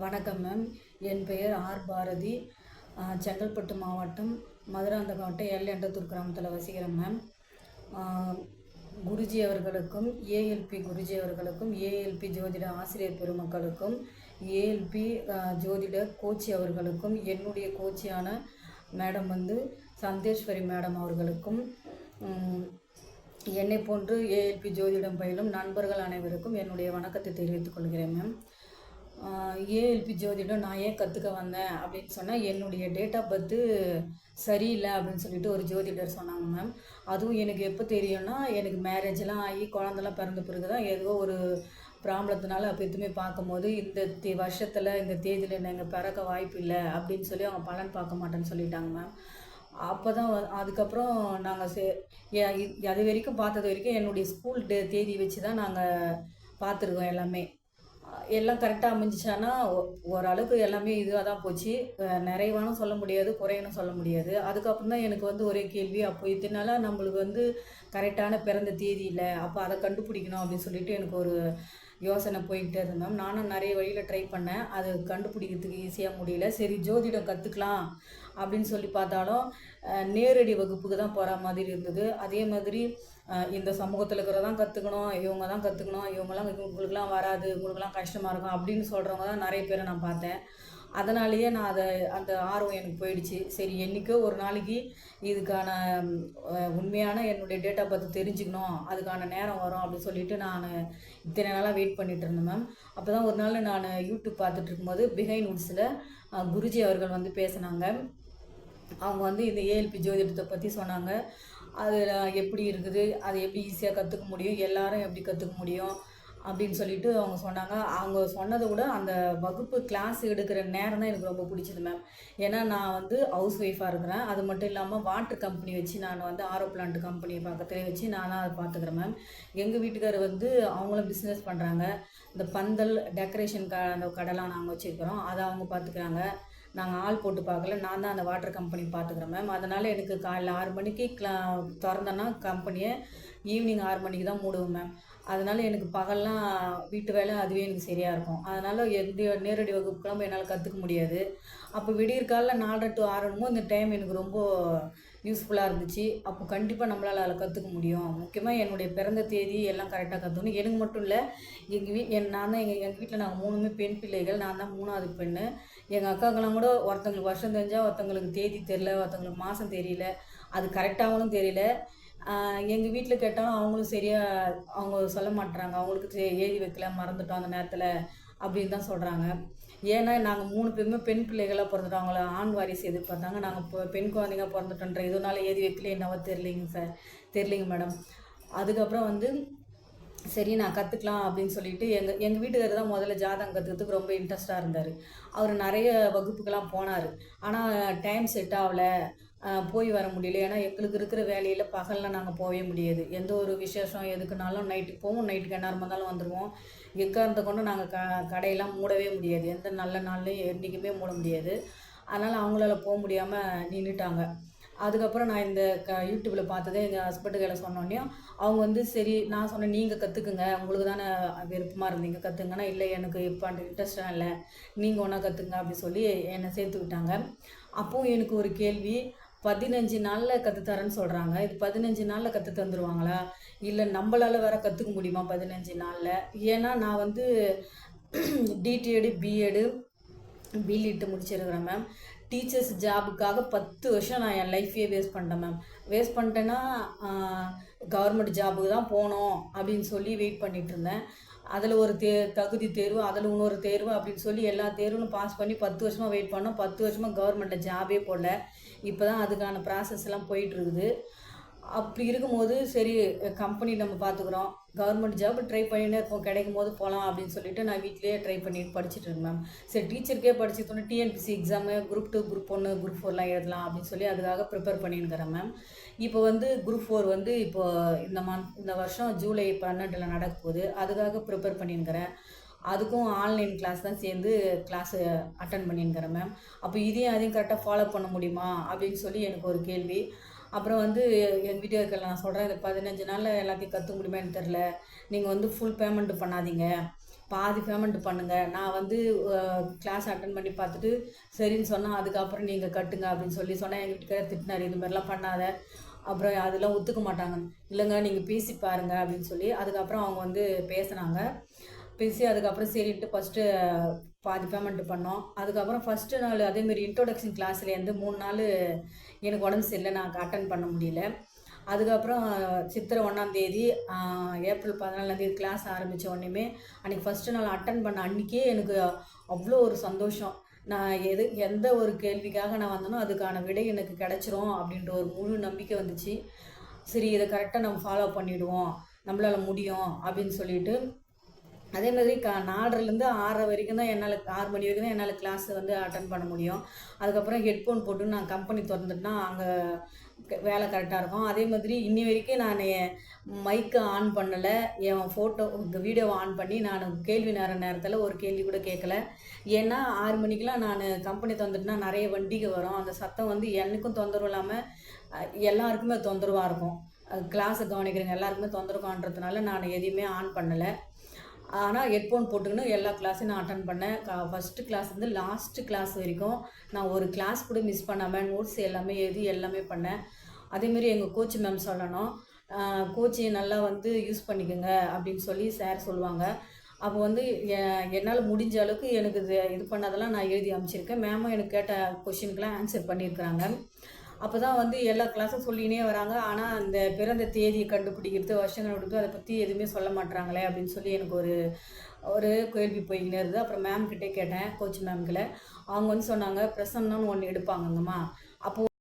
வணக்கம் மேம் என் பெயர் ஆர் பாரதி. செங்கல்பட்டு மாவட்டம் மதுராந்தகம் எல் எண்டத்தூர் கிராமத்தில் வசிக்கிறேன் மேம் குருஜி அவர்களுக்கும் ஏஎல்பி குருஜி அவர்களுக்கும் ஏஎல்பி ஜோதிட ஆசிரியர் பெருமக்களுக்கும் ஏஎல்பி ஜோதிட கோச்சி அவர்களுக்கும் என்னுடைய கோச்சியான மேடம் வந்து சந்தேஸ்வரி மேடம் அவர்களுக்கும் என்னை போன்று ஏஎல்பி ஜோதிடம் பயிலும் நண்பர்கள் அனைவருக்கும் என்னுடைய வணக்கத்தை தெரிவித்துக் கொள்கிறேன் மேம் ஏஎல்பி ஜோதிடம் நான் ஏன் கற்றுக்க வந்தேன் அப்படின்னு சொன்னால் என்னுடைய டேட் ஆஃப் பர்த்து சரியில்லை அப்படின்னு சொல்லிட்டு ஒரு ஜோதிடர் சொன்னாங்க மேம் அதுவும் எனக்கு எப்போ தெரியும்னா எனக்கு மேரேஜ்லாம் ஆகி குழந்தெல்லாம் பிறந்த பிறகு தான் ஏதோ ஒரு ப்ராப்ளத்தினால அப்போ எதுவுமே பார்க்கும்போது இந்த தே வருஷத்தில் இந்த தேதியில் நீங்கள் பிறக்க வாய்ப்பு இல்லை அப்படின்னு சொல்லி அவங்க பலன் பார்க்க மாட்டேன்னு சொல்லிட்டாங்க மேம் அப்போ தான் அதுக்கப்புறம் நாங்கள் சே அது வரைக்கும் பார்த்தது வரைக்கும் என்னுடைய ஸ்கூல் டே தேதி வச்சு தான் நாங்கள் பார்த்துருக்கோம் எல்லாமே. எல்லாம் கரெக்டாக அமைஞ்சிச்சான்னா ஓரளவுக்கு எல்லாமே இதுவாக தான் போச்சு. நிறைவானும் சொல்ல முடியாது குறையனும் சொல்ல முடியாது. அதுக்கப்புறம் தான் எனக்கு வந்து ஒரே கேள்வி அப்போ இதனால நம்மளுக்கு வந்து கரெக்டான பிறந்த தேதி இல்லை அப்போ அதை கண்டுபிடிக்கணும் அப்படின்னு சொல்லிட்டு எனக்கு ஒரு யோசனை போய்கிட்டே இருந்தேன் மேம் நானும் நிறைய வழியில் ட்ரை பண்ணேன். அது கண்டுபிடிக்கிறதுக்கு ஈஸியாக முடியல. சரி ஜோதிடம் கற்றுக்கலாம் அப்படின்னு சொல்லி பார்த்தாலும் நேரடி வகுப்புக்கு தான் போகிற மாதிரி இருந்தது. அதே மாதிரி இந்த சமூகத்தில் இருக்கிறதான் கற்றுக்கணும் இவங்க தான் கற்றுக்கணும் இவங்கெல்லாம் உங்களுக்குலாம் வராது. உங்களுக்குலாம் கஷ்டமாக இருக்கும் அப்படின்னு சொல்கிறவங்க தான் நிறைய பேரை நான் பார்த்தேன். அதனாலேயே நான் அதை அந்த ஆர்வம் எனக்கு போயிடுச்சு. சரி என்றைக்கோ ஒரு நாளைக்கு இதுக்கான உண்மையான என்னுடைய டேட்டா பார்த்து தெரிஞ்சுக்கணும் அதுக்கான நேரம் வரும் அப்படின்னு சொல்லிட்டு நான் இத்தனை நாளாக வெயிட் பண்ணிகிட்டு இருந்தேன் மேம் அப்போ தான் ஒரு நாள் நான் யூடியூப் பார்த்துட்டு இருக்கும்போது பிஹைண்ட் உட்ஸில் குருஜி அவர்கள் வந்து பேசினாங்க. அவங்க வந்து இந்த ஏஎல்பி ஜோதிடத்தை பற்றி சொன்னாங்க. அதில் எப்படி இருக்குது அதை எப்படி ஈஸியாக கற்றுக்க முடியும் எல்லாரும் எப்படி கற்றுக்க முடியும் அப்படின்னு சொல்லிட்டு அவங்க சொன்னாங்க. அவங்க சொன்னதை விட அந்த வகுப்பு கிளாஸ் எடுக்கிற நேரம் தான் எனக்கு ரொம்ப பிடிச்சது மேம் ஏன்னா நான் வந்து ஹவுஸ் ஒய்ஃபாக இருக்கிறேன். அது மட்டும் இல்லாமல் வாட்டர் கம்பெனி வச்சு நான் வந்து ஆரோ பிளான்ட் கம்பெனி பக்கத்துலேயே வச்சு நான் அதை பார்த்துக்கிறேன் மேம் எங்கள் வீட்டுக்காரர் வந்து அவங்களும் பிஸ்னஸ் பண்ணுறாங்க இந்த பந்தல் டெக்கரேஷன் க அந்த கடைலாம் நாங்கள் வச்சுருக்கிறோம். அதை அவங்க பார்த்துக்கிறாங்க. நாங்கள் ஆள் போட்டு பார்க்கல. நான் தான் அந்த வாட்டர் கம்பெனி பார்த்துக்கிறேன் மேம் அதனால் எனக்கு காலைல ஆறு மணிக்கு கிளா திறந்தேன்னா கம்பெனியை ஈவினிங் ஆறு மணிக்கு தான் மூடுவோம் மேம் அதனால் எனக்கு பகல்லாம் வீட்டு வேலை அதுவே எனக்கு சரியாக இருக்கும். அதனால் எந்த நேரடி வகுப்புக்கெல்லாம் என்னால் கற்றுக்க முடியாது. அப்போ விடியற்காலில் நாலரை டு ஆறுமோ இந்த டைம் எனக்கு ரொம்ப யூஸ்ஃபுல்லாக இருந்துச்சு. அப்போ கண்டிப்பாக நம்மளால் அதில் கற்றுக்க முடியும். முக்கியமாக என்னுடைய பிறந்த தேதி எல்லாம் கரெக்டாக கற்றுக்கணும் எனக்கு மட்டும் இல்லை எங்கள் வீ என் நான் தான் எங்கள் எங்கள் வீட்டில் நாங்கள் மூணுமே பெண் பிள்ளைகள். நான் தான் மூணாவது பெண்ணு. எங்கள் அக்காக்கெல்லாம் கூட ஒருத்தங்களுக்கு வருஷம் தெரிஞ்சால் ஒருத்தங்களுக்கு தேதி தெரில ஒருத்தங்களுக்கு மாதம் தெரியல. அது கரெக்டாகவும் தெரியல. எங்கள் வீட்டில் கேட்டாலும் அவங்களும் சரியாக அவங்க சொல்ல மாட்டுறாங்க அவங்களுக்கு எழுதி வைக்கல மறந்துட்டோம் அந்த நேரத்தில் அப்படின்னு தான் சொல்கிறாங்க ஏன்னா நாங்கள் மூணு பேருமே பெண் பிள்ளைகளாக பிறந்துட்டோம். அவங்கள ஆண் வாரிசு எதிர்பார்த்தாங்க. நாங்கள் இப்போ பெண் குழந்தைங்க பிறந்துட்டோன்ற இதனால எழுதி வைக்கல என்னவோ தெரிலிங்க சார் தெரிலிங்க மேடம் அதுக்கப்புறம் வந்து சரி நான் கற்றுக்கலாம் அப்படின்னு சொல்லிட்டு எங்கள் எங்கள் வீட்டுக்காரர் தான் முதல்ல ஜாதகம் கற்றுக்கிறதுக்கு ரொம்ப இன்ட்ரெஸ்டாக இருந்தார். அவர் நிறைய வகுப்புக்கெல்லாம் போனார். ஆனால் டைம் செட் ஆகல. போய் வர முடியல. ஏன்னா எங்களுக்கு இருக்கிற வேலையில் பகலில் நாங்கள் போகவே முடியாது. எந்த ஒரு விசேஷம் எதுக்குனாலும் நைட்டுக்கு போவோம். நைட்டுக்கு என்ன இருந்தாலும் வந்துடுவோம் எக்காரணத்தை கொண்டு நாங்கள் க கடையெல்லாம் மூடவே முடியாது. எந்த நல்ல நாள்லையும் என்றைக்குமே மூட முடியாது. அதனால் அவங்களால போக முடியாமல் நின்றுட்டாங்க அதுக்கப்புறம் நான் இந்த க யூடியூப்பில் பார்த்ததே எங்கள் ஹஸ்பண்டு கையில் சொன்னோடனே அவங்க வந்து சரி நான் சொன்னேன் நீங்கள் கற்றுக்குங்க உங்களுக்கு தானே விருப்பமாக இருந்தீங்க கற்றுங்கன்னா இல்லை எனக்கு இப்போ அந்த இன்ட்ரெஸ்டாக இல்லை. நீங்கள் ஒன்றா கற்றுங்க அப்படின்னு சொல்லி என்னை சேர்த்து விட்டாங்க. அப்போது எனக்கு ஒரு கேள்வி பதினஞ்சு நாளில் கற்றுத்தரேன்னு சொல்கிறாங்க இது பதினஞ்சு நாளில் கற்று தந்துடுவாங்களா இல்லை நம்மளால் வேற கற்றுக்க முடியுமா பதினஞ்சு நாளில்? ஏன்னா நான் வந்து டிடிஎடு பிஎடு பிலிட்டு முடிச்சிருக்கிறேன் மேம் டீச்சர்ஸ் ஜாபுக்காக பத்து வருஷம் நான் என் லைஃப்பையே வேஸ்ட் பண்ணிட்டேன் மேம் வேஸ்ட் பண்ணிட்டேன்னா கவர்மெண்ட் ஜாபுக்கு தான் போகணும் அப்படின்னு சொல்லி வெயிட் பண்ணிகிட்டு இருந்தேன். அதில் ஒரு தே தகுதி தேர்வு அதில் இன்னொரு தேர்வு அப்படின்னு சொல்லி எல்லா தேர்வும் பாஸ் பண்ணி பத்து வருஷமாக வெயிட் பண்ணோம். பத்து வருஷமாக கவர்மெண்ட்டில் ஜாபே போடல. இப்போ தான் அதுக்கான ப்ராசஸ் எல்லாம் அப்படி இருக்கும்போது சரி கம்பெனி நம்ம பார்த்துக்குறோம் கவர்மெண்ட் ஜாப் ட்ரை பண்ணினே இருப்போம் கிடைக்கும் போது போகலாம் அப்படின்னு சொல்லிட்டு நான் வீட்லேயே ட்ரை பண்ணிட்டு படிச்சுட்டு இருந்தேன் மேம் சரி டீச்சருக்கே படிச்சுட்டோன்னே TNPSC exam group two group ஒன்று குரூப் ஃபோர்லாம் எழுதலாம் அப்படின்னு சொல்லி அதுக்காக ப்ரிப்பேர் பண்ணியிருக்கிறேன் மேம் இப்போ வந்து குரூப் ஃபோர் வந்து இப்போ இந்த மந்த் இந்த வருஷம் ஜூலை பன்னெண்டில் நடக்க போகுது. அதுக்காக ப்ரிப்பேர் பண்ணியிருக்கிறேன். அதுக்கும் ஆன்லைன் கிளாஸ் தான் சேர்ந்து கிளாஸு அட்டன் பண்ணியிருக்கிறேன் மேம் அப்போ இதையும் அதையும் கரெக்டாக ஃபாலோ பண்ண முடியுமா அப்படின்னு சொல்லி எனக்கு ஒரு கேள்வி. அப்புறம் வந்து எங்கள் வீட்டுக்காரர்கள் நான் சொல்கிறேன் இந்த பதினஞ்சு நாளில் எல்லாத்தையும் கற்றுக்க முடியுமான்னு தெரில நீங்கள் வந்து ஃபுல் பேமெண்ட் பண்ணாதீங்க. பாதி பேமெண்ட் பண்ணுங்கள் நான் வந்து கிளாஸ் அட்டன் பண்ணி பார்த்துட்டு சரின்னு சொன்னால் அதுக்கப்புறம் நீங்கள் கட்டுங்க அப்படின்னு சொல்லி சொன்னால் எங்கள் வீட்டுக்காரர் திட்டினார். இது மாதிரிலாம் பண்ணாத. அப்புறம் அதெல்லாம் ஒத்துக்க மாட்டாங்க. இல்லைங்க நீங்கள் பேசி பாருங்கள் அப்படின்னு சொல்லி அதுக்கப்புறம் அவங்க வந்து பேசுனாங்க. பேசி அதுக்கப்புறம் சரின்ட்டு ஃபஸ்ட்டு பாதி பேமெண்ட் பண்ணோம். அதுக்கப்புறம் ஃபஸ்ட்டு நாள் அதேமாரி இன்ட்ரோடக்ஷன் கிளாஸ்லேருந்து மூணு நாள் எனக்கு உடம்பு சரியில்லை. நான் அட்டன் பண்ண முடியல. அதுக்கப்புறம் சித்திரை ஒன்றாந்தேதி ஏப்ரல் பதினாலாந்தேதி கிளாஸ் ஆரம்பித்த உடனேமே அன்றைக்கி ஃபஸ்ட்டு நாள் அட்டன் பண்ண அன்றைக்கே எனக்கு அவ்வளோ ஒரு சந்தோஷம். நான் எது எந்த ஒரு கேள்விக்காக நான் வந்தேனோ அதுக்கான விடை எனக்கு கிடச்சிரும் அப்படின்ற ஒரு முழு நம்பிக்கை வந்துச்சு. சரி இதை கரெக்டாக நம்ம ஃபாலோ பண்ணிவிடுவோம் நம்மளால் முடியும் அப்படின்னு சொல்லிட்டு அதே மாதிரி க நாலரைலேருந்து ஆறரை வரைக்கும் தான் என்னால் ஆறு மணி வரைக்கும் தான் என்னால் கிளாஸ் வந்து அட்டன் பண்ண முடியும். அதுக்கப்புறம் ஹெட்ஃபோன் போட்டு நான் கம்பெனி திறந்துட்டுனா அங்கே வேலை கரெக்டாக இருக்கும். அதே மாதிரி இன்னி வரைக்கும் நான் மைக்கை ஆன் பண்ணலை. என் ஃபோட்டோ இந்த வீடியோவை ஆன் பண்ணி நான் கேள்வி நேர நேரத்தில் ஒரு கேள்வி கூட கேட்கல ஏன்னா ஆறு மணிக்கெலாம் நான் கம்பெனி தந்துட்டுனா நிறைய வண்டிகள் வரும். அந்த சத்தம் வந்து எனக்கும் தொந்தரவு இல்லாமல் எல்லாருக்குமே தொந்தரவாக இருக்கும். கிளாஸை கவனிக்கிறவங்க எல்லாருக்குமே தொந்தரவான்றதுனால நான் எதையுமே ஆன் பண்ணலை. ஆனால் ஹெட்ஃபோன் போட்டுக்கின்னு எல்லா கிளாஸையும் நான் அட்டன் பண்ணேன். ஃபஸ்ட்டு கிளாஸ் வந்து லாஸ்ட்டு கிளாஸ் வரைக்கும் நான் ஒரு கிளாஸ் கூட மிஸ் பண்ணாமல் நோட்ஸ் எல்லாமே எழுதி எல்லாமே பண்ணேன். அதேமாரி எங்கள் கோச் மேம் சொல்லணும் கோச்சை நல்லா வந்து யூஸ் பண்ணிக்கோங்க அப்படின்னு சொல்லி சார் சொல்லுவாங்க. அப்போ வந்து என்னால் முடிஞ்ச அளவுக்கு எனக்கு இது இது பண்ணதெல்லாம் நான் எழுதி அமைச்சிருக்கேன் மேமும் எனக்கு கேட்ட கொஷினுக்கெலாம் ஆன்சர் பண்ணியிருக்கிறாங்க. அப்போ தான் வந்து எல்லா கிளாஸும் சொல்லினே வராங்க. ஆனால் அந்த பிறந்த தேதியை கண்டுபிடிக்கிறது வருஷம் கண்டுபிடிக்கிறது அதை பற்றி எதுவுமே சொல்ல மாட்றாங்களே அப்படின்னு சொல்லி எனக்கு ஒரு ஒரு கேள்வி போய்கினே இருந்தது. அப்புறம் மேம்கிட்டே கேட்டேன் கோச் மேம்கிட்ட அவங்க வந்து சொன்னாங்க பிரசன்னம்னு ஒன்று எடுப்பாங்கங்கம்மா. அப்போது